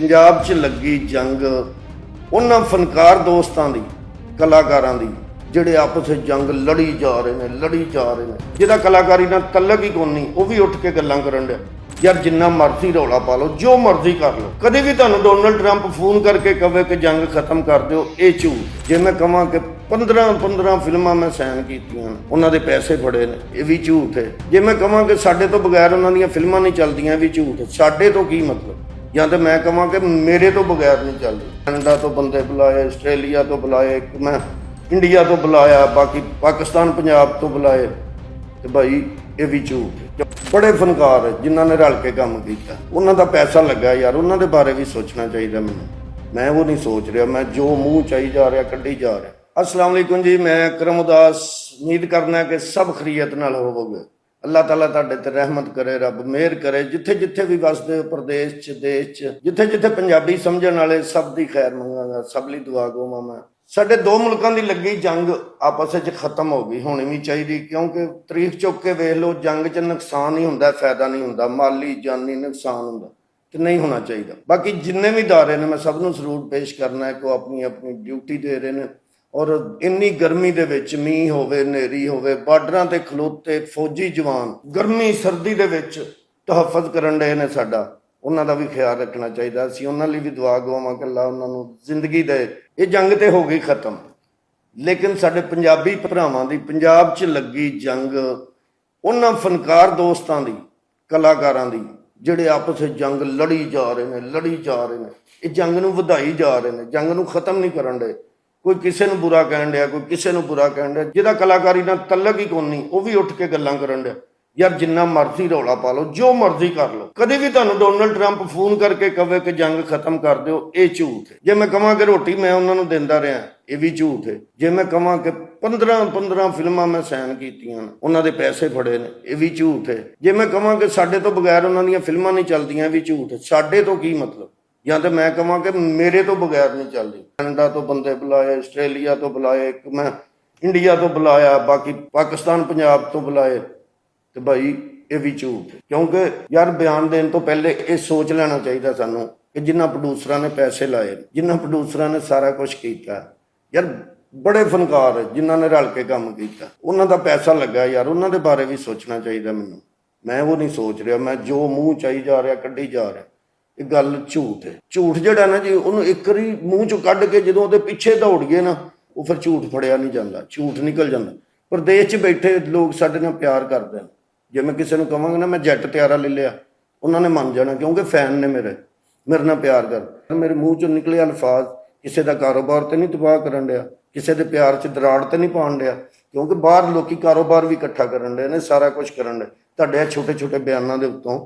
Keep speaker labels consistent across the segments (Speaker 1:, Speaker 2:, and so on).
Speaker 1: ਪੰਜਾਬ 'ਚ ਲੱਗੀ ਜੰਗ ਉਹਨਾਂ ਫਨਕਾਰ ਦੋਸਤਾਂ ਦੀ, ਕਲਾਕਾਰਾਂ ਦੀ, ਜਿਹੜੇ ਆਪਸ ਵਿੱਚ ਜੰਗ ਲੜੀ ਜਾ ਰਹੇ ਨੇ, ਲੜੀ ਜਾ ਰਹੇ ਨੇ। ਜਿਹਦਾ ਕਲਾਕਾਰੀ ਨਾਲ ਤਲਕ ਹੀ ਕੋਈ ਨਹੀਂ, ਉਹ ਵੀ ਉੱਠ ਕੇ ਗੱਲਾਂ ਕਰਨ ਡਿਆ। ਯਾਰ ਜਿੰਨਾ ਮਰਜ਼ੀ ਰੌਲਾ ਪਾ ਲਓ, ਜੋ ਮਰਜ਼ੀ ਕਰ ਲਓ। ਕਦੇ ਵੀ ਤੁਹਾਨੂੰ ਡੋਨਲਡ ਟਰੰਪ ਫੋਨ ਕਰਕੇ ਕਵੇ ਕਿ ਜੰਗ ਖਤਮ ਕਰ ਦਿਓ, ਇਹ ਝੂਠ। ਜੇ ਮੈਂ ਕਹਾਂ ਕਿ 15 15 ਫਿਲਮਾਂ ਮੈਂ ਸਾਈਨ ਕੀਤੀਆਂ ਉਹਨਾਂ ਦੇ ਪੈਸੇ ਫੜੇ ਨੇ, ਇਹ ਵੀ ਝੂਠ ਹੈ। ਜੇ ਮੈਂ ਕਹਾਂ ਕਿ ਸਾਡੇ ਤੋਂ ਬਗੈਰ ਉਹਨਾਂ ਦੀਆਂ ਫਿਲਮਾਂ ਨਹੀਂ ਚੱਲਦੀਆਂ, ਇਹ ਵੀ ਝੂਠ ਹੈ। ਸਾਡੇ ਤੋਂ ਕੀ ਮਤਲਬ? ਜਾਂ ਤੇ ਮੈਂ ਕਹਾਂ ਕਿ ਮੇਰੇ ਤੋਂ ਬਗੈਰ ਨਹੀਂ ਚੱਲਦੀ। ਕੈਨੇਡਾ ਤੋਂ ਬੰਦੇ ਬੁਲਾਏ, ਆਸਟ੍ਰੇਲੀਆ ਤੋਂ ਬੁਲਾਏ ਮੈਂ ਇੰਡੀਆ ਤੋਂ ਬੁਲਾਇਆ, ਬਾਕੀ ਪਾਕਿਸਤਾਨ, ਪੰਜਾਬ ਤੋਂ ਬੁਲਾਏ। ਤੇ ਭਾਈ, ਇਹ ਵੀ ਝੂਠ ਬੜੇ ਫਨਕਾਰ ਹੈ, ਜਿਨ੍ਹਾਂ ਨੇ ਰਲ ਕੇ ਕੰਮ ਕੀਤਾ। ਉਹਨਾਂ ਦਾ ਪੈਸਾ ਲੱਗਾ ਯਾਰ, ਉਹਨਾਂ ਦੇ ਬਾਰੇ ਵੀ ਸੋਚਣਾ ਚਾਹੀਦਾ ਮੈਨੂੰ। ਮੈਂ ਉਹ ਨਹੀਂ ਸੋਚ ਰਿਹਾ, ਮੈਂ ਜੋ ਮੂੰਹ ਚਾਈ ਜਾ ਰਿਹਾ, ਕੱਢੀ ਜਾ ਰਿਹਾ। ਅਸਲਾਮ ਵਾਲੇਕੁਮ ਜੀ, ਮੈਂ ਅਕਰਮ ਉਦਾਸ, ਉਮੀਦ ਕਰਨਾ ਕਿ ਸਭ ਖਰੀਅਤ ਨਾਲ ਹੋਵੋਗੇ। ਅੱਲਾਹ ਤਾਲਾ ਤੁਹਾਡੇ ਤੇ ਰਹਿਮਤ ਕਰੇ, ਰੱਬ ਮਿਹਰ ਕਰੇ। ਜਿੱਥੇ ਜਿੱਥੇ ਵੀ ਵਸਦੇ ਹੋ, ਪ੍ਰਦੇਸ਼ ਚ, ਦੇਸ਼ ਚ, ਜਿੱਥੇ ਜਿੱਥੇ ਪੰਜਾਬੀ ਸਮਝਣ ਵਾਲੇ ਸਭ ਦੀ ਖੈਰ ਮੰਗਾਂਗਾ ਸਭ ਲਈ ਦੁਆ ਗੋਵਾਂ ਮੈਂ। ਸਾਡੇ ਦੋ ਮੁਲਕਾਂ ਦੀ ਲੱਗੀ ਜੰਗ ਆਪਸ ਵਿੱਚ ਖਤਮ ਹੋ ਗਈ, ਹੋਣੀ ਵੀ ਚਾਹੀਦੀ, ਕਿਉਂਕਿ ਤਰੀਕ ਚੁੱਕ ਕੇ ਵੇਖ ਲਓ, ਜੰਗ 'ਚ ਨੁਕਸਾਨ ਹੀ ਹੁੰਦਾ, ਫਾਇਦਾ ਨਹੀਂ ਹੁੰਦਾ, ਮਾਲੀ, ਜਾਨੀ ਨੁਕਸਾਨ ਹੁੰਦਾ, ਤੇ ਨਹੀਂ ਹੋਣਾ ਚਾਹੀਦਾ। ਬਾਕੀ ਜਿੰਨੇ ਵੀ ਦਾਰੇ ਨੇ, ਮੈਂ ਸਭ ਨੂੰ ਜ਼ਰੂਰ ਪੇਸ਼ ਕਰਨਾ ਹੈ ਕਿ ਉਹ ਆਪਣੀ ਆਪਣੀ ਡਿਊਟੀ ਦੇ ਰਹੇ ਨੇ। ਔਰ ਇੰਨੀ ਗਰਮੀ ਦੇ ਵਿੱਚ ਮੀਂਹ ਹੋਵੇ, ਹਨੇਰੀ ਹੋਵੇ, ਬਾਰਡਰਾਂ ਤੇ ਖਲੋਤੇ ਫੌਜੀ ਜਵਾਨ ਗਰਮੀ ਸਰਦੀ ਦੇ ਵਿੱਚ ਤਹਫਜ਼ ਕਰਨ ਦੇ ਨੇ ਸਾਡਾ। ਉਹਨਾਂ ਦਾ ਵੀ ਖਿਆਲ ਰੱਖਣਾ ਚਾਹੀਦਾ। ਅਸੀਂ ਉਹਨਾਂ ਲਈ ਵੀ ਦੁਆ ਗਵਾਵਾਂ ਕਿ ਅੱਲਾ ਉਹਨਾਂ ਨੂੰ ਜ਼ਿੰਦਗੀ ਦੇ। ਇਹ ਜੰਗ ਤੇ ਹੋ ਗਈ ਖਤਮ। ਲੇਕਿਨ ਸਾਡੇ ਪੰਜਾਬੀ ਭਰਾਵਾਂ ਦੀ ਪੰਜਾਬ 'ਚ ਲੱਗੀ ਜੰਗ, ਉਹਨਾਂ ਫਨਕਾਰ ਦੋਸਤਾਂ ਦੀ, ਕਲਾਕਾਰਾਂ ਦੀ, ਜਿਹੜੇ ਆਪਸ ਵਿੱਚ ਜੰਗ ਲੜੀ ਜਾ ਰਹੇ ਨੇ, ਲੜੀ ਜਾ ਰਹੇ ਨੇ, ਇਹ ਜੰਗ ਨੂੰ ਵਧਾਈ ਜਾ ਰਹੇ ਨੇ, ਜੰਗ ਨੂੰ ਖਤਮ ਨਹੀਂ ਕਰਨ ਦੇ ਕੋਈ ਕਿਸੇ ਨੂੰ ਬੁਰਾ ਕਹਿਣ ਡਿਆ, ਕੋਈ ਕਿਸੇ ਨੂੰ ਬੁਰਾ ਕਹਿਣ ਡਿਆ। ਜਿਹਦਾ ਕਲਾਕਾਰੀ ਨਾਲ ਤਲਕ ਹੀ ਕੋਈ ਨਹੀਂ, ਉਹ ਵੀ ਉੱਠ ਕੇ ਗੱਲਾਂ ਕਰਨ ਡਿਆ। ਯਾਰ ਜਿੰਨਾ ਮਰਜ਼ੀ ਰੌਲਾ ਪਾ ਲਓ, ਜੋ ਮਰਜ਼ੀ ਕਰ ਲਓ। ਕਦੇ ਵੀ ਤੁਹਾਨੂੰ ਡੋਨਲਡ ਟਰੰਪ ਫੋਨ ਕਰਕੇ ਕਵੇ ਕਿ ਜੰਗ ਖਤਮ ਕਰ ਦਿਓ, ਇਹ ਝੂਠ ਹੈ। ਜੇ ਮੈਂ ਕਹਾਂ ਕਿ ਰੋਟੀ ਮੈਂ ਉਹਨਾਂ ਨੂੰ ਦਿੰਦਾ ਰਿਹਾ, ਇਹ ਵੀ ਝੂਠ ਹੈ। ਜੇ ਮੈਂ ਕਹਾਂ ਕਿ 15 15 ਫਿਲਮਾਂ ਮੈਂ ਸਾਈਨ ਕੀਤੀਆਂ ਉਹਨਾਂ ਦੇ ਪੈਸੇ ਫੜੇ ਨੇ, ਇਹ ਵੀ ਝੂਠ ਹੈ। ਜੇ ਮੈਂ ਕਹਾਂ ਕਿ ਸਾਡੇ ਤੋਂ ਬਗੈਰ ਉਹਨਾਂ ਦੀਆਂ ਫਿਲਮਾਂ ਨਹੀਂ ਚੱਲਦੀਆਂ, ਇਹ ਵੀ ਝੂਠ ਹੈ। ਸਾਡੇ ਤੋਂ ਕੀ ਮਤਲਬ? ਜਾਂ ਤੇ ਮੈਂ ਕਹਾਂ ਕਿ ਮੇਰੇ ਤੋਂ ਬਗੈਰ ਨਹੀਂ ਚੱਲਦੀ। ਕੈਨੇਡਾ ਤੋਂ ਬੰਦੇ ਬੁਲਾਏ ਆਸਟ੍ਰੇਲੀਆ ਤੋਂ ਬੁਲਾਏ ਇੱਕ ਮੈਂ ਇੰਡੀਆ ਤੋਂ ਬੁਲਾਇਆ ਬਾਕੀ ਪਾਕਿਸਤਾਨ ਪੰਜਾਬ ਤੋਂ ਬੁਲਾਏ। ਤੇ ਭਾਈ ਇਹ ਵੀ ਝੂਠ ਕਿਉਂਕਿ ਯਾਰ ਬਿਆਨ ਦੇਣ ਤੋਂ ਪਹਿਲੇ ਇਹ ਸੋਚ ਲੈਣਾ ਚਾਹੀਦਾ ਸਾਨੂੰ ਕਿ ਜਿਨ੍ਹਾਂ ਪ੍ਰੋਡੂਸਰਾਂ ਨੇ ਪੈਸੇ ਲਾਏ ਨੇ, ਜਿਨ੍ਹਾਂ ਪ੍ਰੋਡੂਸਰਾਂ ਨੇ ਸਾਰਾ ਕੁਝ ਕੀਤਾ। ਯਾਰ ਬੜੇ ਫਨਕਾਰ ਹੈ ਜਿਨ੍ਹਾਂ ਨੇ ਰਲ ਕੇ ਕੰਮ ਕੀਤਾ। ਉਹਨਾਂ ਦਾ ਪੈਸਾ ਲੱਗਾ ਯਾਰ ਉਹਨਾਂ ਦੇ ਬਾਰੇ ਵੀ ਸੋਚਣਾ ਚਾਹੀਦਾ ਮੈਨੂੰ। ਮੈਂ ਉਹ ਨਹੀਂ ਸੋਚ ਰਿਹਾ ਮੈਂ ਜੋ ਮੂੰਹ ਚਾਹੀ ਜਾ ਰਿਹਾ ਕੱਢੀ ਜਾ ਰਿਹਾ। ਇਹ ਗੱਲ ਝੂਠ ਹੈ। ਝੂਠ ਜਿਹੜਾ ਨਾ ਜੀ, ਉਹਨੂੰ ਇੱਕ ਵਾਰੀ ਮੂੰਹ ਚੋਂ ਕੱਢ ਕੇ ਜਦੋਂ ਉਹਦੇ ਪਿੱਛੇ ਦੌੜ ਗਏ ਨਾ, ਉਹ ਫਿਰ ਝੂਠ ਫੜਿਆ ਨਹੀਂ ਜਾਂਦਾ, ਝੂਠ ਨਿਕਲ ਜਾਂਦਾ। ਪ੍ਰਦੇਸ਼ 'ਚ ਬੈਠੇ ਲੋਕ ਸਾਡੇ ਨਾਲ ਪਿਆਰ ਕਰਦੇ ਨੇ ਜੇ ਮੈਂ ਕਿਸੇ ਨੂੰ ਕਹਾਂਗਾ ਨਾ, ਮੈਂ ਜੈਟ ਤਿਆਰਾ ਲੈ ਲਿਆ, ਉਹਨਾਂ ਨੇ ਮੰਨ ਜਾਣਾ, ਕਿਉਂਕਿ ਫੈਨ ਨੇ ਮੇਰੇ ਮੇਰੇ ਨਾਲ ਪਿਆਰ ਕਰ। ਮੇਰੇ ਮੂੰਹ ਚੋਂ ਨਿਕਲੇ ਅਲਫਾਜ਼, ਕਿਸੇ ਦਾ ਕਾਰੋਬਾਰ ਤੇ ਨਹੀਂ ਤਬਾਹ ਕਰਨ ਡਿਆ, ਕਿਸੇ ਦੇ ਪਿਆਰ 'ਚ ਦਰਾੜ ਤੇ ਨਹੀਂ ਪਾਉਣ ਡਿਆ, ਕਿਉਂਕਿ ਬਾਹਰ ਲੋਕੀ ਕਾਰੋਬਾਰ ਵੀ ਇਕੱਠਾ ਕਰਨ ਡਏ ਨੇ, ਸਾਰਾ ਕੁਝ ਕਰਨ ਡਏ। ਤੁਹਾਡੇ ਛੋਟੇ ਛੋਟੇ ਬਿਆਨਾਂ ਦੇ ਉੱਤੋਂ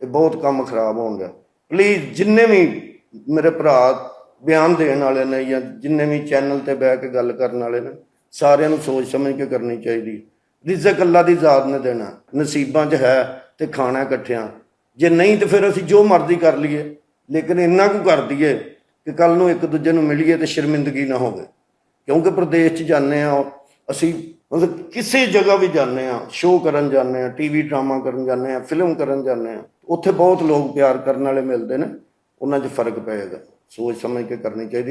Speaker 1: ਇਹ ਬਹੁਤ ਕੰਮ ਖਰਾਬ ਹੋਣ ਡਿਆ। ਪਲੀਜ਼ ਜਿੰਨੇ ਵੀ ਮੇਰੇ ਭਰਾ ਬਿਆਨ ਦੇਣ ਵਾਲੇ ਨੇ ਜਾਂ ਜਿੰਨੇ ਵੀ ਚੈਨਲ ਤੇ ਬਹਿ ਕੇ ਗੱਲ ਕਰਨ ਵਾਲੇ ਨੇ, ਸਾਰਿਆਂ ਨੂੰ ਸੋਚ ਸਮਝ ਕੇ ਕਰਨੀ ਚਾਹੀਦੀ ਰਿਜ਼ਕ ਅੱਲਾ ਦੀ ਜ਼ਾਤ ਨੇ ਦੇਣਾ। ਨਸੀਬਾਂ 'ਚ ਹੈ ਤੇ ਖਾਣਾ ਇਕੱਠਿਆਂ। ਜੇ ਨਹੀਂ ਤੇ ਫਿਰ ਅਸੀਂ ਜੋ ਮਰਜ਼ੀ ਕਰ ਲਈਏ। ਲੇਕਿਨ ਇੰਨਾ ਕੁ ਕਰ ਦਈਏ ਕਿ ਕੱਲ ਨੂੰ ਇੱਕ ਦੂਜੇ ਨੂੰ ਮਿਲੀਏ ਤੇ ਸ਼ਰਮਿੰਦਗੀ ਨਾ ਹੋਵੇ। ਕਿਉਂਕਿ ਪ੍ਰਦੇਸ਼ 'ਚ ਜਾਂਦੇ ਆ ਅਸੀਂ ਮਤਲਬ ਕਿਸੇ ਜਗ੍ਹਾ ਵੀ ਜਾਂਦੇ ਆ ਸ਼ੋਅ ਕਰਨ ਜਾਂਦੇ ਆ ਟੀਵੀ ਡਰਾਮਾ ਕਰਨ ਜਾਂਦੇ ਆ ਫਿਲਮ ਕਰਨ ਜਾਂਦੇ ਆ ਉੱਥੇ ਬਹੁਤ ਲੋਕ ਪਿਆਰ ਕਰਨ ਵਾਲੇ ਮਿਲਦੇ ਨੇ, ਉਹਨਾਂ 'ਚ ਫ਼ਰਕ ਪਏਗਾ ਸੋਚ ਸਮਝ ਕੇ ਕਰਨੀ ਚਾਹੀਦੀ